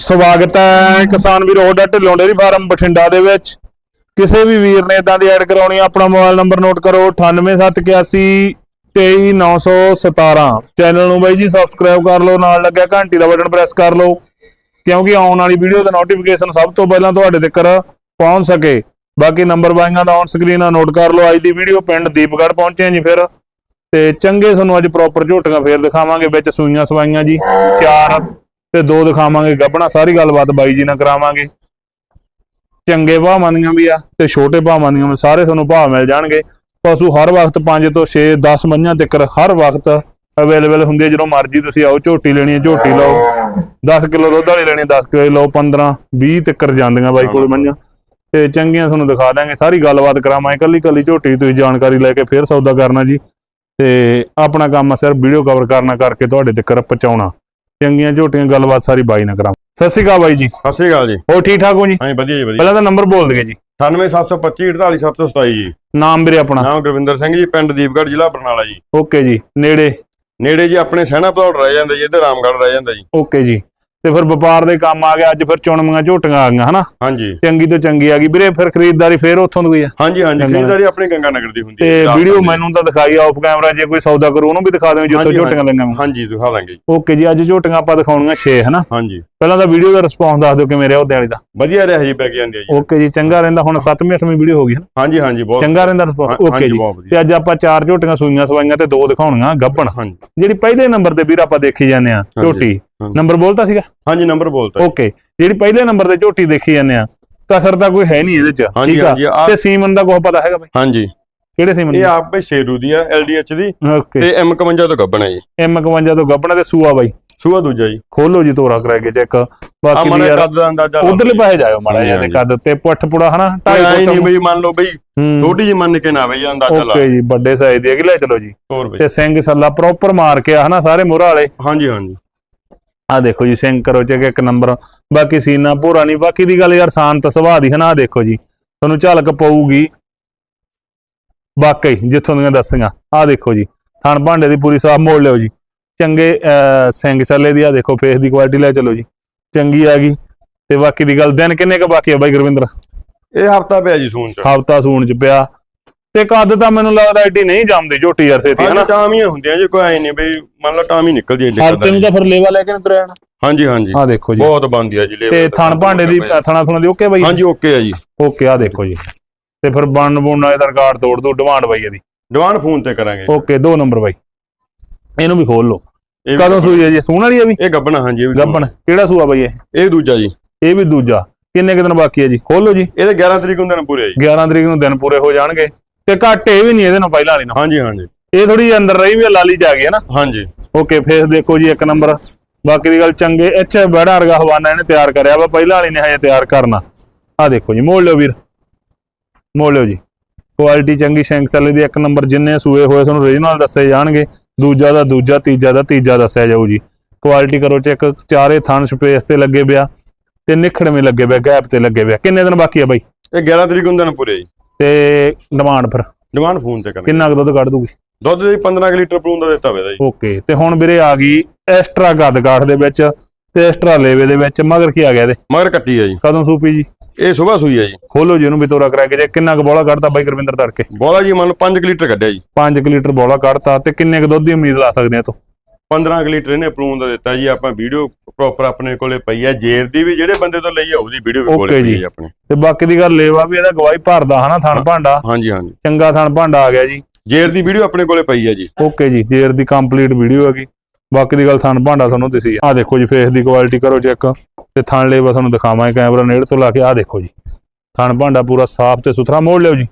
ਸਵਾਗਤ ਹੈ ਕਿਸਾਨ ਵੀਰ ਹੋਡਾ ਢਿੱਲੋਂ ਡੇਰੀ ਫਾਰਮ ਬਠਿੰਡਾ ਦੇ ਵਿੱਚ। ਕਿਸੇ ਵੀ ਵੀਰ ਨੇ ਇਦਾਂ ਦੀ ਐਡ ਕਰਾਉਣੀ ਆ, ਆਪਣਾ ਮੋਬਾਈਲ ਨੰਬਰ ਨੋਟ ਕਰੋ 98781 23917 ਚੈਨਲ ਨੂੰ ਬਾਈ ਜੀ ਸਬਸਕ੍ਰਾਈਬ ਕਰ ਲਓ ਨਾਲ ਲੱਗਿਆ ਘੰਟੀ ਦਾ ਬਟਨ ਪ੍ਰੈਸ ਕਰ ਲਓ ਕਿਉਂਕਿ ਆਉਣ ਵਾਲੀ ਵੀਡੀਓ ਦਾ ਨੋਟੀਫਿਕੇਸ਼ਨ ਸਭ ਤੋਂ ਪਹਿਲਾਂ ਤੁਹਾਡੇ ਤੱਕ ਪਹੁੰਚ ਸਕੇ। ਬਾਕੀ ਨੰਬਰ ਬਾਈਆਂ ਦਾ ਔਨ ਸਕਰੀਨ ਆ ਨੋਟ ਕਰ ਲਓ ਅੱਜ ਦੀ ਵੀਡੀਓ ਪਿੰਡ ਦੀਪਗੜ ਪਹੁੰਚੇ ਜੀ ਫਿਰ। ਤੇ ਚੰਗੇ ਤੁਹਾਨੂੰ ਅੱਜ ਪ੍ਰੋਪਰ ਝੋਟੀਆਂ ਫੇਰ ਦਿਖਾਵਾਂਗੇ ਵਿੱਚ ਸੂਈਆਂ ਸਵਾਈਆਂ ਜੀ ਚਾਰ ਤੇ ਦੋ ਦਿਖਾਵਾਂਗੇ ਗੱਬਣਾ ਸਾਰੀ ਗੱਲਬਾਤ ਬਾਈ ਜੀ ਨਾਲ ਕਰਾਵਾਂਗੇ। ਚੰਗੇ ਭਾਵਾਂ ਦੀਆਂ ਵੀ ਆ ਤੇ ਛੋਟੇ ਭਾਵਾਂ ਦੀਆਂ ਵੀ, ਸਾਰੇ ਤੁਹਾਨੂੰ ਭਾਅ ਮਿਲ ਜਾਣਗੇ। ਪਸ਼ੂ ਹਰ ਵਕਤ 5 ਤੋਂ 6 10 ਮੱਝਾਂ ਤੱਕ ਹਰ ਵਕਤ ਅਵੇਲੇਬਲ ਹੁੰਦੀ ਹੈ ਜਦੋਂ ਮਰਜ਼ੀ ਤੁਸੀਂ ਆਓ, ਝੋਟੀ ਲੈਣੀ ਹੈ ਝੋਟੀ ਲਓ। 10 ਕਿਲੋ ਦੁੱਧ ਵਾਲੀ ਲੈਣੀ 10 ਕਿਲੋ ਲਓ 15 20 ਤੱਕ ਜਾਂਦੀਆਂ ਬਾਈ ਕੋਲ ਮੱਝਾਂ। ਤੇ ਚੰਗੀਆਂ ਤੁਹਾਨੂੰ ਦਿਖਾ ਦਾਂਗੇ ਸਾਰੀ ਗੱਲਬਾਤ ਕਰਾਵਾਂਗੇ। ਇਕੱਲੀ ਇਕੱਲੀ ਝੋਟੀ ਤੁਸੀਂ ਜਾਣਕਾਰੀ ਲੈ ਕੇ ਫੇਰ ਸੌਦਾ ਕਰਨਾ ਜੀ। ਤੇ ਆਪਣਾ ਕੰਮ ਆ ਸਿਰਫ ਵੀਡੀਓ ਕਵਰ ਕਰਨਾ ਕਰਕੇ ਤੁਹਾਡੇ ਤੱਕ ਪਹੁੰਚਾਉਣਾ। ਚੰਗੀਆਂ ਝੋਟੀਆਂ ਗੱਲਬਾਤ ਸਾਰੀ ਬਾਈ ਨਾਲ ਕਰਾਂ ਸਤਿ ਸ਼੍ਰੀ ਅਕਾਲ ਬਾਈ ਜੀ। ਸਤਿ ਸ੍ਰੀ ਅਕਾਲ ਜੀ। ਹੋਰ ਠੀਕ ਠਾਕ ਹੋ ਜੀ? ਹਾਂਜੀ ਵਧੀਆ ਜੀ ਵਧੀਆ। ਪਹਿਲਾਂ ਤਾਂ ਨੰਬਰ ਬੋਲ ਦਈਏ ਜੀ। 98725 48727 ਜੀ। ਨਾਮ ਵੀਰੇ ਆਪਣਾ। ਨਾਮ ਗੁਰਵਿੰਦਰ ਸਿੰਘ ਜੀ ਪਿੰਡ ਦੀਪਗੜ੍ਹ ਜ਼ਿਲ੍ਹਾ ਬਰਨਾਲਾ ਜੀ। ਓਕੇ ਜੀ ਨੇੜੇ। ਨੇੜੇ ਜੀ ਆਪਣੇ ਸਹਿਣਾ ਭਦੌੜ ਰਹਿ ਜਾਂਦਾ ਜੀ ਇੱਧਰ ਰਾਮਗੜ੍ਹ ਰਹਿ ਜਾਂਦਾ ਜੀ। ਓਕੇ ਜੀ। ਤੇ ਫਿਰ ਵਪਾਰ ਦੇ ਕੰਮ ਆ ਗਿਆ ਅੱਜ ਫਿਰ ਚੁਣਮੀਆਂ ਝੋਟੀਆਂ ਆ ਗਈਆਂ ਹਨਾ? ਹਾਂਜੀ। ਚੰਗੀ ਤੋਂ ਚੰਗੀ ਆ ਗਈ। ਵੀਰੇ ਫਿਰ ਖਰੀਦਦਾਰੀ ਫੇਰ ਉੱਥੋਂ ਦੀ ਆ? ਹਾਂਜੀ ਹਾਂਜੀ ਖਰੀਦਦਾਰੀ ਆਪਣੀ ਗੰਗਾ ਨਗਰ ਦੀ ਹੁੰਦੀ ਤੇ ਹੈ ਵੀਡੀਓ ਮੈਨੂੰ ਤਾਂ ਦਿਖਾਈ ਆਫ ਕੈਮਰਾ ਜੇ ਕੋਈ ਸੌਦਾ ਕਰੂ ਉਹਨੂੰ ਵੀ ਦਿਖਾ ਦਿਓ ਜਿੱਥੋਂ ਝੋਟੀਆਂ ਵਾਂ। ਹਾਂਜੀ ਦਿਖਾ ਦਾਂਗੇ ਓਕੇ ਜੀ ਅੱਜ ਝੋਟੀਆਂ ਆਪਾਂ ਦਿਖਾਉਣੀਆਂ 6 ਹਨਾ? ਹਾਂਜੀ। ਪਹਿਲਾਂ ਤਾਂ ਵੀਡੀਓ ਦਾ ਰਿਸਪੌਂਸ ਦੱਸ ਦਿਓ ਕਿਵੇਂ ਰਿਹਾ ਉਹਦੇ ਵਾਲੀ ਦਾ। ਵਧੀਆ ਰਿਹਾ ਜੀ ਪੈ ਕੇ ਜਾਂਦੀ ਹੈ ਜੀ। ਓਕੇ ਜੀ ਚੰਗਾ ਰਹਿੰਦਾ ਹੁਣ 7ਵੀਂ 8ਵੀਂ ਵੀਡੀਓ ਹੋ ਗਈ ਹਨਾ ਹਾਂਜੀ ਹਾਂਜੀ ਬਹੁਤ ਚੰਗਾ ਰਹਿੰਦਾ ਰਿਸਪੌਂਸ ਹਾਂ- ਓਕੇ ਜੀ। ਤੇ ਅੱਜ ਆਪਾਂ ਚਾਰ ਝੋਟੀਆਂ ਸੂਈਆਂ ਸਵਾਈਆਂ ਤੇ ਦੋ ਦਿਖਾਉਣੀਆਂ ਗੱਬਣ। ਹਾਂਜੀ। ਜਿਹੜੀ ਪਹਿਲੇ ਨੰਬਰ ਤੇ ਵੀਰ ਆਪਾਂ ਦੇਖੀ ਜਾਂਦੇ ਆ ਝੋਟੀ। ਨੰਬਰ ਬੋਲਤਾ ਸੀਗਾ? ਹਾਂਜੀ ਨੰਬਰ ਬੋਲਤਾ ਓਕੇ ਜਿਹੜੀ ਪਹਿਲੇ ਨੰਬਰ ਤੇ ਝੋਟੀ ਦੇਖੀ ਜਾਂਦੇ ਆ ਕਸਰ ਤਾਂ ਕੋਈ ਹੈ ਨਹੀਂ ਇਹਦੇ ਚ ਠੀਕ ਆ? ਤੇ ਸੀਮਨ ਦਾ ਕੋਈ ਪਤਾ ਹੈਗਾ ਬਈ? ਹਾਂਜੀ। ਕਿਹੜੇ ਸੀਮਨ ਇਹ ਆਪ ਸ਼ੇਰੂ ਦੀ ਆ ਐਲਡੀਐਚ ਦੀ। ਤੇ M51 ਤੋਂ ਗੱਬਣਾ ਜੀ। M51 ਤੋਂ ਗੱਬਣਾ ਤੇ ਸੂਆ ਬਾਈ। ਸੂਆ ਦੂਜਾ ਜੀ। ਖੋਲੋ ਜੀ ਤੋਰਾ ਕਰਾ ਕੇ ਚੈੱਕ ਆ ਬਾਕੀ ਦੀ ਯਾਰ ਉਧਰਲੇ ਪਾਸੇ ਜਾਇਓ ਮਾੜਾ ਜਿਹਾ ਦੇ ਕੱਦ ਤੇ ਪੁੱਠ ਪੁੜਾ ਹਨਾ ਢਾਈ ਢਾਈ ਨਹੀਂ ਫੁੱਟ ਬਈ ਮੰਨ ਲਓ ਬਈ ਛੋਟੀ ਜੀ ਮੰਨ ਕੇ ਨਾ ਜੀ ਅੰਦਾਜ਼ਾ ਲਾ ਓਕੇ ਜੀ ਵੱਡੇ ਸਾਈਜ਼ ਦੀ ਅਗਲੇ ਚਲੋ ਜੀ। ਬਈ। ਤੇ ਸਿੰਘ ਸੱਲਾ ਪ੍ਰੋਪਰ ਮਾਰ ਕੇ ਆ ਹਨਾ ਸਾਰੇ ਮੋਹਰਾ ਵਾਲੇ। ਹਾਂਜੀ ਹਾਂਜੀ। ਆ ਦੇਖੋ ਜੀ ਸਿੰਘ ਕਰੋ ਚੈੱਕ ਇੱਕ ਨੰਬਰ ਬਾਕੀ ਸੀਨਾ ਭੋਰਾ ਨਹੀਂ ਬਾਕੀ ਦੀ ਗੱਲ ਯਾਰ ਸ਼ਾਂਤ ਸੁਭਾਅ ਦੀ ਹਨਾ ਆਹ ਦੇਖੋ ਜੀ। ਤੁਹਾਨੂੰ ਝਲਕ ਪਊਗੀ। ਵਾਕਈ ਜਿੱਥੋਂ ਦੀਆਂ ਦੱਸੀਆਂ। ਆ ਦੇਖੋ ਜੀ ਥਣ ਭਾਂਡੇ ਦੀ ਪੂਰੀ ਸਾਫ਼ ਮੋੜ ਲਿਓ ਜੀ। ਚੰਗੇ ਸਿੰਘ ਸੱਲੇ ਦੀ ਆ ਦੇਖੋ ਫੇਸ ਦੀ ਕੁਆਲਿਟੀ ਲੈ ਚਲੋ ਜੀ। ਚੰਗੀ ਆ ਗਈ। ਤੇ ਬਾਕੀ ਦੀ ਗੱਲ ਦਿਨ ਕਿੰਨੇ ਕ ਬਾਕੀ ਆ ਬਾਈ ਗੁਰਵਿੰਦਰ? ਇਹ ਹਫਤਾ ਪਿਆ ਜੀ ਸੂਨ ਚ। ਹਫਤਾ ਸੂਣ ਚ ਪਿਆ। ਤੇ ਕੱਦ ਤਾਂ ਮੈਨੂੰ ਲੱਗਦਾ ਐਡੀ ਨਹੀਂ ਜੰਮਦੀ ਝੋਟੀ ਯਾਰ ਹਾਂਜੀ ਹਨਾ? ਟਾਮੀਆਂ ਹੁੰਦੀਆਂ ਜੀ ਕੋਈ ਐ ਨਹੀਂ ਬਈ ਮੰਨ ਲਓ ਟਾਮੀ ਨਿਕਲ ਜੀ ਇੰਨੇ ਹਫ਼ਤੇ ਨੂੰ ਤਾਂ ਫਿਰ ਲੇਵਾ ਲੈ ਕੇ ਨੀ ਤੁਰਿਆ ਹਾਂਜੀ ਹਾਂਜੀ। ਆ ਦੇਖੋ ਜੀ। ਬਹੁਤ ਬੰਦੀ ਆ ਜੀ labor ਤੇ ਥਣ ਭਾਂਡੇ ਦੀ ਥਣਾ ਥਣਾ ਦੀ ਓਕੇ ਬਾਈ। ਹਾਂਜੀ ਓਕੇ ਆ ਜੀ। ਓਕੇ ਆ ਦੇਖੋ ਜੀ। ਤੇ ਫਿਰ ਬਣ ਬੁਣ ਵਾਲੇ ਦਾ ਰਿਕਾਰਡ ਤੋੜ ਦੋ ਡਿਮਾਂਡ ਬਾਈ ਇਹਦੀ। ਦੀਵਾਨ ਫੋਨ ਤੇ ਕਰਾਂਗੇ ਓਕੇ ਦੋ ਨੰਬਰ ਬਾਈ। ਇਹਨੂੰ ਵੀ ਖੋਲ ਲਓ। ਇਹ ਵੀ ਕਦੋਂ ਸੂਈ ਹੈ ਜੀ? ਸੂਣ ਵਾਲੀ ਆ ਵੀ? ਇਹ ਗੱਬਣਾ ਹਾਂਜੀ ਇਹ ਵੀ ਗੱਬਣ। ਕਿਹੜਾ ਸੂਆ ਬਾਈ ਇਹ? ਇਹ ਦੂਜਾ ਜੀ। ਇਹ ਵੀ ਦੂਜਾ। ਕਿੰਨੇ ਕੁ ਦਿਨ ਬਾਕੀ ਹੈ ਜੀ? ਖੋਲੋ ਜੀ। ਇਹਦੇ 11 ਤਰੀਕ ਨੂੰ ਦਿਨ ਪੂਰੇ ਆ ਜੀ। 11 ਤਰੀਕ ਨੂੰ ਦਿਨ ਪੂਰੇ ਹੋ ਜਾਣਗੇ। ਤੇ ਘੱਟ ਵੀ ਨਹੀਂ ਇਹਦੇ ਨਾਲ ਪਹਿਲਾਂ ਵਾਲੀ ਨਾਲ। ਹਾਂਜੀ ਹਾਂਜੀ। ਇਹ ਥੋੜੀ ਅੰਦਰ ਰਹੀ ਵੀ ਲਾਲੀ ਚ ਆ ਗਈ ਹੈ ਨਾ। ਹਾਂਜੀ। ਓਕੇ ਫੇਸ ਦੇਖੋ ਜੀ ਇੱਕ ਨੰਬਰ। ਬਾਕੀ ਦੀ ਗੱਲ ਚੰਗੇ। ਇੱਥੇ ਬੜਾ ਵਰਗਾ ਹਵਾਨਾ ਇਹਨੇ ਤਿਆਰ ਕਰਿਆ ਵਾ। ਪਹਿਲਾਂ ਵਾਲੀ ਨੇ ਹਜੇ ਤਿਆਰ ਕਰਨਾ। ਆ ਦੇਖੋ ਜੀ ਮੋੜ ਲਿਓ ਵੀਰ। ਮੋੜ ਲਿਓ ਜੀ। ਕੁਆਲਿਟੀ ਚੰਗੀ ਸ਼ੈਂਕ ਸੈਲੇ ਦੀ ਇੱਕ ਨੰਬਰ। ਜਿੰਨੇ ਸੂਏ ਹੋਏ ਤੁਹਾਨੂੰ ਰੀਜਨਲ ਦੱਸੇ ਜਾਣਗੇ। ਦੂਜਾ ਦਾ ਦੂਜਾ ਤੀਜਾ ਦਾ ਤੀਜਾ ਦੱਸਿਆ ਜਾਊ ਜੀ। ਕੁਆਲਿਟੀ ਕਰੋ ਚੈੱਕ ਚਾਰੇ ਥਣ ਸਪੇਸ ਤੇ ਲੱਗੇ ਪਿਆ ਤੇ ਨਿਖੜਵੇਂ ਲੱਗੇ ਪਿਆ ਗੈਪ ਤੇ ਲੱਗੇ ਪਿਆ। ਕਿੰਨੇ ਦਿਨ ਬਾਕੀ ਆ ਬਾਈ? ਇਹ 11 ਤਰੀਕ ਨੂੰ ਦਿਨ ਪੂਰੇ ਜੀ। ਤੇ ਡਿਮਾਂਡ ਫਿਰ? ਦੀਵਾਨ ਫੋਨ ਤੇ ਕਰਾਂਗੇ ਕਿੰਨਾ ਕੁ ਦੁੱਧ ਕੱਢ ਦੂਗੀ ਦੁੱਧ ਦੇ 15 ਕੁ ਲੀਟਰ ਪਲੂਨ ਦਾ ਦਿੱਤਾ ਹੋਇਆ ਜੀ। ਓਕੇ ਤੇ ਹੁਣ ਵੀਰੇ ਆ ਗਈ ਐਕਸਟਰਾ ਗੱਦ ਕਾਠ ਦੇ ਵਿੱਚ ਤੇ ਐਕਸਟਰਾ ਲੇਵੇ ਦੇ ਵਿੱਚ। ਮਗਰ ਕੀ ਆ ਗਿਆ ਇਹਦੇ? ਮਗਰ ਕੱਟੀ ਆ ਜੀ। ਕਦੋਂ ਸੂਪੀ ਜੀ? ਇਹ ਸਵੇਰ ਸੂਈ ਆ ਜੀ। ਖੋਲੋ ਜੀ ਇਹਨੂੰ ਵੀ ਤੋਰਾ ਕਰਾ ਕੇ ਜੇ ਕਿੰਨਾ ਕੁ ਬੋਲਾ ਕੱਢਤਾ ਬਾਈ ਗੁਰਵਿੰਦਰ ਤੜਕੇ ਬੋਲਾ ਜੀ ਮੰਨ ਲਓ 5 ਲੀਟਰ ਕੱਢਿਆ ਜੀ। 5 ਲੀਟਰ ਬੋਲਾ ਕੱਢਤਾ ਤੇ ਕਿੰਨੇ ਕੁ ਦੁੱਧ ਦੀ ਉਮੀਦ ਲਾ ਸਕਦੇ ਆ ਤੂੰ? 15 ਕੁ ਲੀਟਰ ਇਹਨੇ ਪਲੂਨ ਦਾ ਦਿੱਤਾ ਜੀ ਆਪਾਂ ਵੀਡੀਓ ਪ੍ਰੋਪਰ ਆਪਣੇ ਕੋਲੇ ਪਈ ਆ। ਜੇਰ ਦੀ ਵੀ ਜਿਹੜੇ ਬੰਦੇ ਤੋਂ ਲਈ ਆ ਉਹਦੀ ਵੀਡੀਓ ਵੀ ਕੋਲੇ ਪਈ। ਜੀ। ਆਪਣੇ। ਤੇ ਬਾਕੀ ਦੀ ਗੱਲ ਲੇਵਾ ਵੀ ਇਹਦਾ ਗਵਾਹੀ ਭਰਦਾ ਹਨਾ ਥਣ ਭਾਂਡਾ। ਹਾਂਜੀ ਹਾਂਜੀ। ਚੰਗਾ ਥਣ ਭਾਂਡਾ ਆ ਗਿਆ ਜੀ। ਜੇਰ ਦੀ ਵੀਡੀਓ ਆਪਣੇ ਕੋਲੇ ਪਈ ਆ ਜੀ। ਓਕੇ ਜੀ ਜੇਰ ਦੀ ਕੰਪਲੀਟ ਵੀਡੀਓ ਹੈਗੀ। ਬਾਕੀ ਦੀ ਗੱਲ ਥਣ ਭਾਂਡਾ ਤੁਹਾਨੂੰ ਦਿਸੀ ਆ। ਦੇਖੋ ਜੀ ਫੇਸ ਦੀ ਕੁਆਲਿਟੀ ਕਰੋ ਚੈੱਕ ਤੇ ਥਣ ਲੇਵਾ ਤੁਹਾਨੂੰ ਦਿਖਾਵਾਂਗੇ ਕੈਮਰਾ ਨੇੜੇ ਤੋਂ ਲਾ ਕੇ। ਆ ਦੇਖੋ ਜੀ ਥਣ ਭਾਂਡਾ ਪੂਰਾ ਸਾਫ਼ ਤੇ ਸੁਥਰਾ। ਮੋੜ ਲਿਓ ਜੀ।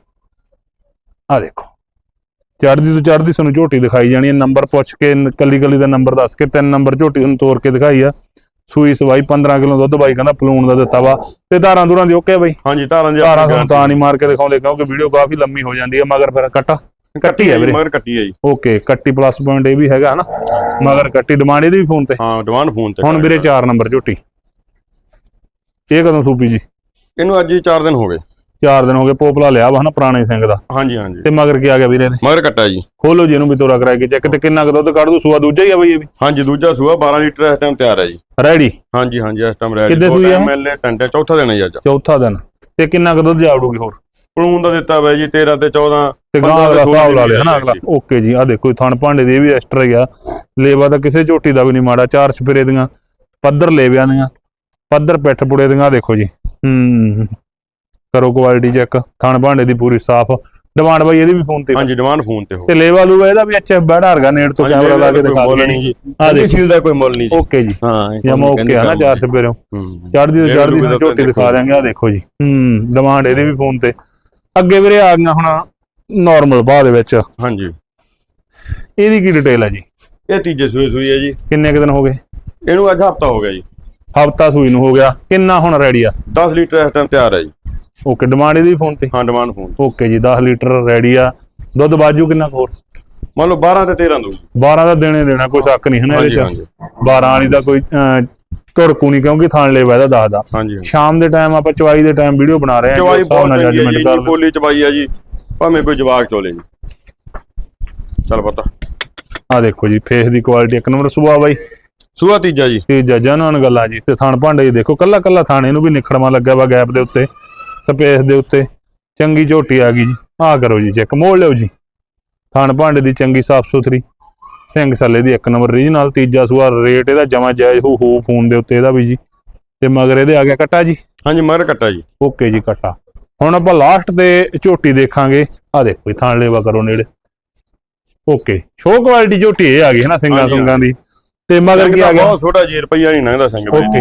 ਆ ਦੇਖੋ ਚੜਦੀ ਤੋਂ ਚੜਦੀ ਤੁਹਾਨੂੰ ਝੋਟੀ ਦਿਖਾਈ ਜਾਣੀ ਹੈ। ਨੰਬਰ ਪੁੱਛ ਕੇ ਕੱਲੀ ਕੱਲੀ ਦਾ ਨੰਬਰ ਦੱਸ ਕੇ ਤਿੰਨ ਨੰਬਰ ਝੋਟੀ ਤੁਹਾਨੂੰ ਤੋੜ ਕੇ ਦਿਖਾਈ ਆ। ਸੂਈ ਸਵਾਈ 15 ਕਿਲੋ ਦੁੱਧ ਬਾਈ ਕਹਿੰਦਾ ਪਲੂਣ ਦਾ ਦਿੱਤਾ ਵਾ। ਤੇ ਧਾਰਾਂ ਦੂਰਾਂ ਦੀ ਓਕੇ ਬਾਈ? ਹਾਂਜੀ ਧਾਰਾਂ ਦੀ ਧਾਰਾਂ ਤੁਹਾਨੂੰ ਤਾਂ ਨਹੀਂ ਮਾਰ ਕੇ ਦਿਖਾਉਂਦੇ ਕਿਉਂਕਿ ਵੀਡੀਓ ਕਾਫੀ ਲੰਮੀ ਹੋ ਜਾਂਦੀ ਹੈ ਮਗਰ ਫਿਰ ਕੱਟਾ। ਕੱਟੀ ਹੈ ਵੀਰੇ। ਮਗਰ ਕੱਟੀ ਆ ਜੀ। ਓਕੇ ਕੱਟੀ ਪਲੱਸ ਪੁਆਇੰਟ ਇਹ ਵੀ ਹੈਗਾ ਹਨਾ? ਮਗਰ ਕੱਟੀ ਡਿਮਾਂਡ ਇਹਦੀ ਵੀ ਫੋਨ ਤੇ। ਹਾਂ ਦੀਵਾਨ ਫੋਨ ਤੇ ਹੁਣ ਵੀਰੇ 4 ਨੰਬਰ ਝੋਟੀ। ਇਹ ਕਦੋਂ ਸੂਪੀ ਜੀ? ਇਹਨੂੰ ਅੱਜ ਹੀ 4 ਦਿਨ ਹੋ ਗਏ। ਚਾਰ ਦਿਨ ਹੋ ਗਏ ਪੋਪਲਾ ਲਿਆ ਵਾ ਹਨਾ ਪੁਰਾਣੇ ਸਿੰਘ ਦਾ। ਹਾਂਜੀ ਹਾਂਜੀ। ਤੇ ਮਗਰ ਕੀ ਆ ਗਿਆ ਵੀਰੇ ਇਹਦੇ? ਮਗਰ ਕੱਟਾ ਜੀ। ਖੋਲੋ ਜੀ ਇਹਨੂੰ ਵੀ ਤੋਰਾ ਕਰਾ ਕੇ ਚੈੱਕ ਤੇ ਕਿੰਨਾ ਕੁ ਦੁੱਧ ਕੱਢ ਦੂ ਸੂਆ ਦੂਜਾ ਹੀ ਆ ਬਈ ਇਹ ਵੀ। ਹਾਂਜੀ ਦੂਜਾ ਸੂਆ 12 ਲੀਟਰ ਇਸ ਟਾਈਮ ਤਿਆਰ ਹੈ ਜੀ। ਰੈਡੀ? ਹਾਂਜੀ ਹਾਂਜੀ ਇਸ ਟਾਈਮ ਰੈਡੀ ਕਿੱਦੇ ਸੂਈ ਹੈ? ਐਮਐਲਏ ਟੰਟੇ ਚੌਥਾ ਦਿਨ ਹੈ ਜੀ ਅੱਜ। ਚੌਥਾ ਦਿਨ। ਤੇ ਕਿੰਨਾ ਕੁ ਦੁੱਧ ਜਾਵੜੂਗੀ ਹੋਰ? ਪਲੂਨ ਦਾ ਦਿੱਤਾ ਬਾਈ ਜੀ 13 ਤੇ 14 ਤੇ ਗਾਂ ਤੇ ਹਿਸਾਬ ਲਾ ਲਿਆ ਹਨਾ ਅਗਲਾ। ਓਕੇ ਜੀ ਆ ਦੇਖੋ ਥਣ ਭਾਂਡੇ ਦੇ ਵੀ ਐਕਸਟਰਾ ਹੀ ਆ। ਲੇਵਾ ਤਾਂ ਕਿਸੇ ਝੋਟੀ ਦਾ ਵੀ ਨਹੀਂ ਮਾੜਾ ਚਾਰ ਛਪੇਰੇ ਦੀਆਂ ਪੱਧਰ ਲੇਵਿਆਂ ਦੀਆਂ ਪੱਧਰ ਪਿੱਠ ਪੁੜੇ ਦੀਆਂ ਦੇਖੋ ਜੀ। ਹੂੰ ਕਰੋ ਕੁਆਲਿਟੀ ਚੈੱਕ ਥਣ ਭਾਂਡੇ ਦੀ ਪੂਰੀ ਸਾਫ਼। ਡਿਮਾਂਡ ਬਾਈ ਇਹਦੀ ਵੀ ਫੋਨ ਤੇ ਹਾਂਜੀ ਡਿਮਾਂਡ ਫੋਨ ਤੇ ਹੋ ਤੇ ਲੇਵਾ ਲੂਵਾ ਇਹਦਾ ਵੀ ਅੱਛਾ ਬੜਾ ਹਰਗਾ ਨੇੜ ਤੋਂ ਕੈਮਰਾ ਲਾ ਕੇ ਦਿਖਾ ਦੇ ਨਹੀਂ ਜੀ। ਆ ਦੇਖੋ। ਸੀਲ ਦਾ ਕੋਈ ਮੁੱਲ ਨਹੀਂ ਜੀ। ਓਕੇ ਜੀ। ਹਾਂ ਜਮਾ ਓਕੇ ਆ ਨਾ ਚਾਰ ਛਪੇਰੇ ਹੂੰ। ਚੜਦੀ ਤੋਂ ਚੜਦੀ ਝੋਟੀ ਦਿਖਾ ਦਿਆਂਗੇ ਆ ਦੇਖੋ ਜੀ। ਹੂੰ ਡਿਮਾਂਡ ਇਹਦੇ ਵੀ ਫੋਨ ਤੇ। ਅੱਗੇ ਵੀਰੇ ਆ ਗਈਆਂ ਹੁਣ ਨਾਰਮਲ ਬਾਅਦ ਦੇ ਵਿੱਚ। ਹਾਂਜੀ। ਇਹਦੀ ਕੀ ਡਿਟੇਲ ਹੈ ਜੀ? ਇਹ ਤੀਜੇ ਸੂਏ ਸੂਈ ਹੈ ਜੀ। ਕਿੰਨੇ ਕੁ ਦਿਨ ਹੋ ਗਏ? ਇਹਨੂੰ ਅੱਜ ਹਫਤਾ ਹੋ ਗਿਆ ਜੀ। ਹਫਤਾ ਸੂਈ ਨੂੰ ਹੋ ਗਿਆ। ਕਿੰਨਾ ਹੁਣ ਰੈਡੀ ਆ? 10 ਲੀਟਰ ਇਸ ਟਾਈਮ ਤਿਆਰ ਹੈ ਜੀ। ਓਕੇ ਡਿਮਾਂਡ ਇਹਦੀ ਫੋਨ ਤੇ? ਹਾਂ ਡਿਮਾਂਡ ਫੋਨ ਓਕੇ ਜੀ 10 ਲੀਟਰ ਰੈਡੀ ਆ। ਦੁੱਧ ਬਾਜੂ ਕਿੰਨਾ ਕੁ ਹੋਰ? ਮੰਨ ਲਓ 12 ਤੇ 13 ਦੂ 12 ਦਾ ਦੇਣੇ ਦੇਣਾ ਕੋਈ ਸ਼ੱਕ ਨਹੀਂ ਹੈ ਨਾ ਇਹਦੇ ਚ? ਹਾਂਜੀ। 12 ਵਾਲੀ ਦਾ ਕੋਈ ਧੜਕੂ ਨਹੀਂ ਕਿਉਂਕਿ ਥਾਣ ਲੈ ਵਾਦਾ ਦੱਸਦਾ। ਹਾਂਜੀ। ਸ਼ਾਮ ਦੇ ਟਾਈਮ ਆਪਾਂ ਚਵਾਈ ਦੇ ਟਾਈਮ ਵੀਡੀਓ ਬਣਾ ਰਹੇ ਹਾਂ ਚਵਾਈ ਬਹੁਤ ਨਾਲ ਚੰਗੀ ਹੈ judgment ਜੀ ਕਰ। ਬੋਲੀ ਚਵਾਈ ਹੈ ਜੀ ਭਾਵੇਂ ਕੋਈ ਜਵਾਕ ਚੋਲੇ ਜੀ। ਚੱਲ ਪਤਾ। ਆ ਦੇਖੋ ਜੀ ਫੇਸ ਦੀ ਕੁਆਲਿਟੀ ਇੱਕ ਨੰਬਰ ਸੁਭਾਅ ਬਾਈ। ਸੂਆ ਤੀਜਾ ਜੀ। ਤੇ ਜਜਨ ਗੱਲਾਂ ਜੀ ਤੇ ਥਣ ਭਾਂਡੇ ਦੇਖੋ ਕੱਲਾ ਕੱਲਾ ਥਾਣੇ ਨੂੰ ਵੀ ਨਿਖੜਵਾ ਲੱਗਾ ਵਾ ਗੈਪ ਦੇ ਉੱਤੇ ਸਪੇਸ ਦੇ ਉੱਤੇ। ਚੰਗੀ ਝੋਟੀ ਆ ਗਈ ਜੀ ਆ ਕਰੋ ਜੀ ਚੈੱਕ ਮੋੜ ਲਿਓ ਜੀ। ਥਣ ਭਾਂਡੇ ਦੀ ਚੰਗੀ ਸਾਫ਼ ਸੁਥਰੀ ਸਿੰਘ ਸੱਲੇ ਦੀ ਇੱਕ ਨੰਬਰ ਰੀਜਨਲ ਤੀਜਾ ਸੂਆ ਰੇਟ ਇਹਦਾ ਜਮਾ ਜਾਇਜ਼ ਹੋ ਹੋ ਫੋਨ ਦੇ ਉੱਤੇ ਇਹਦਾ ਵੀ ਜੀ। ਤੇ ਮਗਰ ਇਹਦੇ ਆ ਗਿਆ ਕੱਟਾ ਜੀ। ਹਾਂਜੀ ਮਗਰ ਕੱਟਾ ਜੀ। ਓਕੇ ਜੀ ਕੱਟਾ। ਹੁਣ ਆਪਾਂ ਲਾਸਟ ਤੇ ਝੋਟੀ ਦੇਖਾਂਗੇ। ਆ ਦੇਖੋ ਥਾਣ ਲੇਵਾ ਕਰੋ ਨੇੜੇ। ਓਕੇ ਸ਼ੋ ਕੁਆਲਿਟੀ ਝੋਟੀ ਇਹ ਆ ਗਈ ਹੈ ਨਾ ਸਿੰਘਾਂ ਸੁੰਗਾਂ ਦੀ। ਤੇ ਮਗਰ ਕੀ ਆ ਗਿਆ? ਬਹੁਤ ਛੋਟਾ ਜੀ ਰੁਪਈਆ ਨਹੀਂ ਲੰਘਦਾ ਵੀਰੇ ਓਕੇ।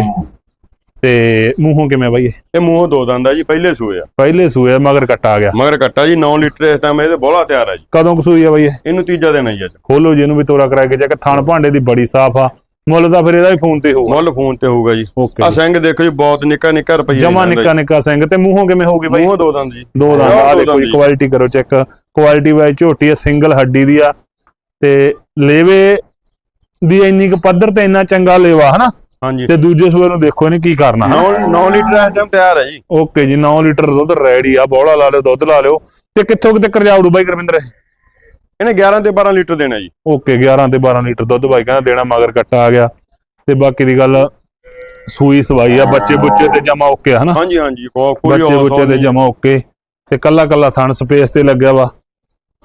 ਤੇ ਮੂੰਹੋਂ ਕਿਵੇਂ ਬਾਈ ਇਹ? ਇਹ ਮੂੰਹ ਦੋ ਦੰਦ ਆ ਜੀ ਪਹਿਲੇ ਸੂਏ ਆ। ਪਹਿਲੇ ਸੂਏ ਮਗਰ ਕੱਟਾ ਆ ਗਿਆ। ਮਗਰ ਕੱਟਾ ਜੀ 9 ਲੀਟਰ ਇਸ ਟਾਈਮ ਇਹਦੇ ਬੋਲਾ ਤਿਆਰ ਆ ਜੀ। ਕਦੋਂ ਕੁ ਸੂਈ ਆ ਬਾਈ ਇਹ? ਇਹਨੂੰ ਤੀਜਾ ਦਿਨ ਆ ਜੀ ਅੱਜ। ਖੋਲੋ ਜੀ ਇਹਨੂੰ ਵੀ ਤੋਰਾ ਕਰਾ ਕੇ ਜਾ ਕੇ ਥਣ ਭਾਂਡੇ ਦੀ ਬੜੀ ਸਾਫ਼ ਆ। ਮੁੱਲ ਤਾਂ ਫਿਰ ਇਹਦਾ ਵੀ ਫੋਨ ਤੇ ਹੋਊਗਾ। ਮੁੱਲ ਫੋਨ ਤੇ ਹੋਊਗਾ ਜੀ। ਆ ਸਿੰਘ ਦੇਖੋ ਜੀ ਬਹੁਤ ਨਿੱਕਾ ਨਿੱਕਾ ਰੁਪਈਆ ਜਮਾ ਨਿੱਕਾ ਨਿੱਕਾ ਸਿੰਘ ਤੇ ਮੂੰਹੋਂ ਕਿਵੇਂ ਹੋਊਗੀ ਬਾਈ? ਮੂੰਹ ਦੋ ਦੰਦ ਜੀ। ਦੋ ਦੰਦ ਆ ਦੇਖੋ ਜੀ। ਕੁਆਲਿਟੀ ਕਰੋ ਚੈੱਕ ਕੁਆਲਿਟੀ ਵਾਈ ਝੋਟੀ ਆ ਸਿੰਗਲ ਹੱਡੀ ਦੀ ਆ। ਤੇ ਲੇਵੇ ਦੀ ਇੰਨੀ ਕੁ ਪੱਧਰ ਤੇ ਇੰਨਾ ਚੰਗਾ ਲੇਵਾ ਹਨਾ? ਹਾਂਜੀ। ਤੇ ਦੂਜੇ ਸੂਏ ਨੂੰ ਦੇਖੋ ਇਹਨੇ ਕੀ ਕਰਨਾ। 9 9 ਲੀਟਰ ਇਸ ਟਾਈਮ ਤਿਆਰ ਹੈ ਜੀ। ਓਕੇ ਜੀ 9 ਲੀਟਰ ਦੁੱਧ ਰੈਡੀ ਆ ਬੋਲਾ ਲਾ ਲਿਓ ਦੁੱਧ ਲਾ ਲਿਓ। ਤੇ ਕਿੱਥੋਂ ਕਿਤੇ ਕਰ ਜਾਊੜੂ ਬਾਈ ਗੁਰਵਿੰਦਰ ਇਹ? ਇਹਨੇ 11 ਤੇ 12 ਲੀਟਰ ਦੇਣਾ ਜੀ। ਓਕੇ 11 ਤੇ 12 ਲੀਟਰ ਦੁੱਧ ਬਾਈ ਕਹਿੰਦਾ ਦੇਣਾ ਮਗਰ ਕੱਟਾ ਆ ਗਿਆ। ਤੇ ਬਾਕੀ ਦੀ ਗੱਲ ਸੂਈ ਸਵਾਈ ਆ ਬੱਚੇ ਬੁੱਚੇ ਤੇ ਜਮਾ ਓਕੇ ਹਨਾ? ਹਾਂਜੀ ਹਾਂਜੀ ਬੱਚੇ ਬੁੱਚੇ ਤੇ ਜਮਾ ਓਕੇ। ਤੇ ਕੱਲਾ ਕੱਲਾ ਥਣ ਸਪੇਸ ਤੇ ਲੱਗਿਆ ਵਾ।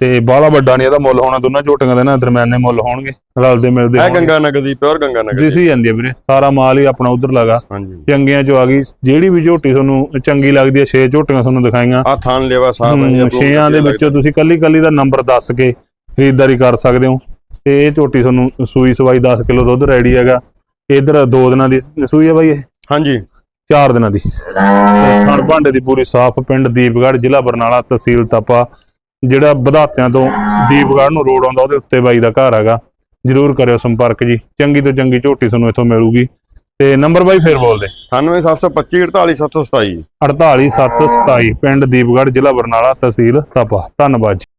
ਤੇ ਬਾਹਲਾ ਵੱਡਾ ਨਹੀਂ ਇਹਦਾ ਮੁੱਲ ਹੋਣਾ ਦੋਨਾਂ ਝੋਟੀਆਂ ਦੇ ਨਾ ਦਰਮਿਆਨੇ ਮੁੱਲ ਹੋਣਗੇ ਰਲਦੇ ਮਿਲਦੇ ਹੈ ਹੋਣਗੇ। ਗੰਗਾ ਨਗਰ ਦੀ ਪਿਓਰ ਗੰਗਾ ਨਗਰ ਦੀ। ਜਿਸ ਹੀ ਜਾਂਦੀ ਆ ਵੀਰੇ ਸਾਰਾ ਮਾਲ ਹੀ ਆਪਣਾ ਉਧਰ ਲਗਾ। ਹਾਂਜੀ। ਚੰਗੀਆਂ ਚੋਂ ਆ ਗਈ ਜਿਹੜੀ ਵੀ ਝੋਟੀ ਤੁਹਾਨੂੰ ਚੰਗੀ ਲੱਗਦੀ ਹੈ ਛੇ ਝੋਟੀਆਂ ਤੁਹਾਨੂੰ ਦਿਖਾਈਆਂ। ਆ ਥਾਨ ਲੇਵਾ ਸਾਹਿਬ ਹਮ, ਛੇਆਂ ਦੇ ਵਿੱਚੋਂ ਤੁਸੀਂ ਕੱਲੀ ਕੱਲੀ ਦਾ ਨੰਬਰ ਦੱਸ ਕੇ ਖਰੀਦਦਾਰੀ ਕਰ ਸਕਦੇ ਹੋ। ਤੇ ਇਹ ਝੋਟੀ ਤੁਹਾਨੂੰ ਸੂਈ ਸਵਾਈ 10 ਕਿਲੋ ਦੁੱਧ ਰੈਡੀ ਹੈਗਾ। ਇਧਰ ਦੋ ਦਿਨਾਂ ਦੀ ਸੂਈ ਹੈ ਬਾਈ ਇਹ? ਹਾਂਜੀ। ਚਾਰ ਦਿਨਾਂ ਦੀ। ਤੇ ਥਣ ਭਾਂਡੇ ਦੀ ਪੂਰੀ ਸਾਫ਼ ਪਿੰਡ ਦੀਪਗੜ੍ਹ ਜ਼ਿਲ੍ਹਾ ਬਰਨਾਲਾ ਤਹਿਸੀਲ ਤਪਾ। ਜਿਹੜਾ ਵਧਾਤਿਆਂ ਤੋਂ ਦੀਪਗੜ੍ਹ ਨੂੰ ਰੋਡ ਆਉਂਦਾ ਉਹਦੇ ਉੱਤੇ ਬਾਈ ਦਾ ਘਰ ਹੈਗਾ। ਜਰੂਰ ਕਰਿਓ ਸੰਪਰਕ ਜੀ। ਚੰਗੀ ਤੋਂ ਚੰਗੀ ਝੋਟੀ ਤੁਹਾਨੂੰ ਇੱਥੋਂ ਮਿਲੂਗੀ। ਤੇ ਨੰਬਰ ਬਾਈ ਫੇਰ ਬੋਲ ਦੇ 97725 48727 48727 ਪਿੰਡ ਦੀਪਗੜ੍ਹ ਜ਼ਿਲ੍ਹਾ ਬਰਨਾਲਾ ਤਹਿਸੀਲ ਤਪਾ। ਧੰਨਵਾਦ